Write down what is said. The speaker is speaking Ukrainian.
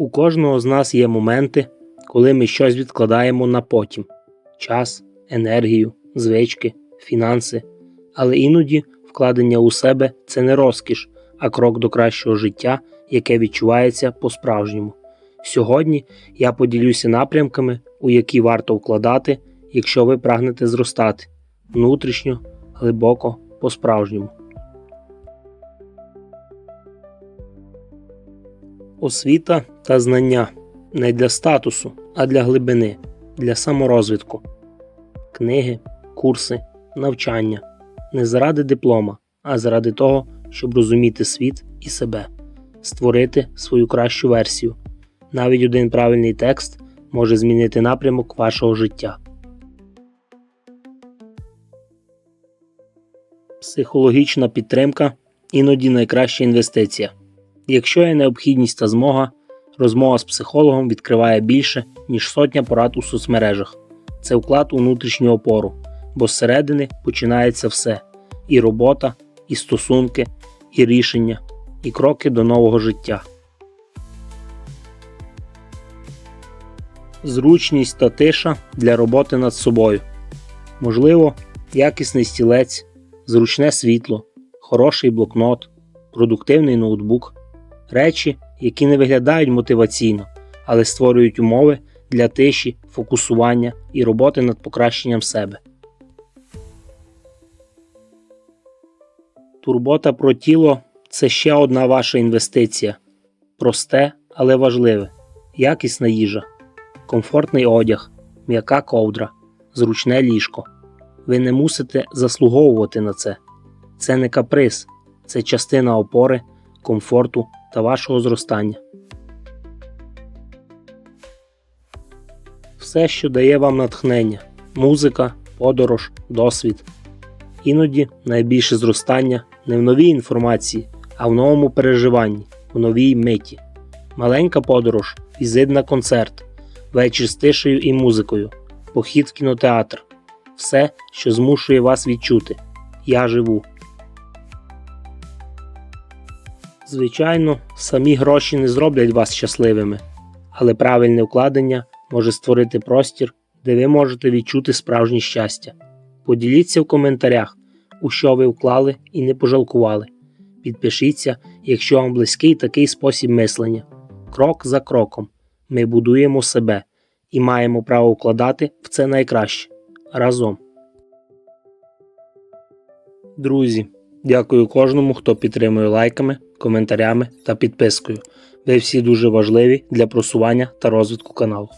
У кожного з нас є моменти, коли ми щось відкладаємо на потім: час, енергію, звички, фінанси. Але іноді вкладення у себе це не розкіш, а крок до кращого життя, яке відчувається по-справжньому. Сьогодні я поділюся напрямками, у які варто вкладати, якщо ви прагнете зростати внутрішньо, глибоко, по-справжньому. Освіта та знання не для статусу, а для глибини, для саморозвитку. Книги, курси, навчання не заради диплома, а заради того, щоб розуміти світ і себе, створити свою кращу версію. Навіть один правильний текст може змінити напрямок вашого життя. Психологічна підтримка іноді найкраща інвестиція. Якщо є необхідність та змога, розмова з психологом відкриває більше, ніж сотня порад у соцмережах. Це вклад у внутрішню опору, бо зсередини починається все: і робота, і стосунки, і рішення, і кроки до нового життя. Зручність та тиша для роботи над собою. Можливо, якісний стілець, зручне світло, хороший блокнот, продуктивний ноутбук речі, які не виглядають мотиваційно, але створюють умови для тиші, фокусування і роботи над покращенням себе. Турбота про тіло це ще одна ваша інвестиція. Просте, але важливе, якісна їжа, комфортний одяг, м'яка ковдра, зручне ліжко. Ви не мусите заслуговувати на це. Це не каприз, це частина опори, комфорту та вашого зростання. Все, що дає вам натхнення, музика, подорож, досвід. Іноді найбільше зростання не в новій інформації, а в новому переживанні, в новій миті. Маленька подорож, візит на концерт, вечір з тишею і музикою, похід в кінотеатр. Все, що змушує вас відчути. Я живу. Звичайно, самі гроші не зроблять вас щасливими, але правильне вкладення може створити простір, де ви можете відчути справжнє щастя. Поділіться в коментарях, у що ви вклали і не пожалкували. Підпишіться, якщо вам близький такий спосіб мислення. Крок за кроком ми будуємо себе і маємо право вкладати в це найкраще разом. Друзі, дякую кожному, хто підтримує лайками, коментарями та підпискою. Ви всі дуже важливі для просування та розвитку каналу.